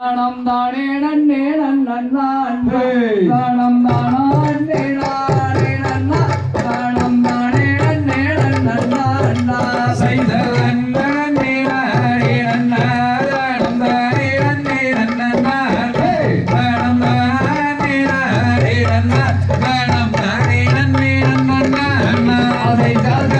தானம் தானே நன்னே நன்னான் தானம் தானா நன்னே நானே நன்னா தானம் தானே நன்னே நன்னா அண்ணா செய்த They done that.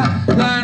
la la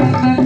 Thank you.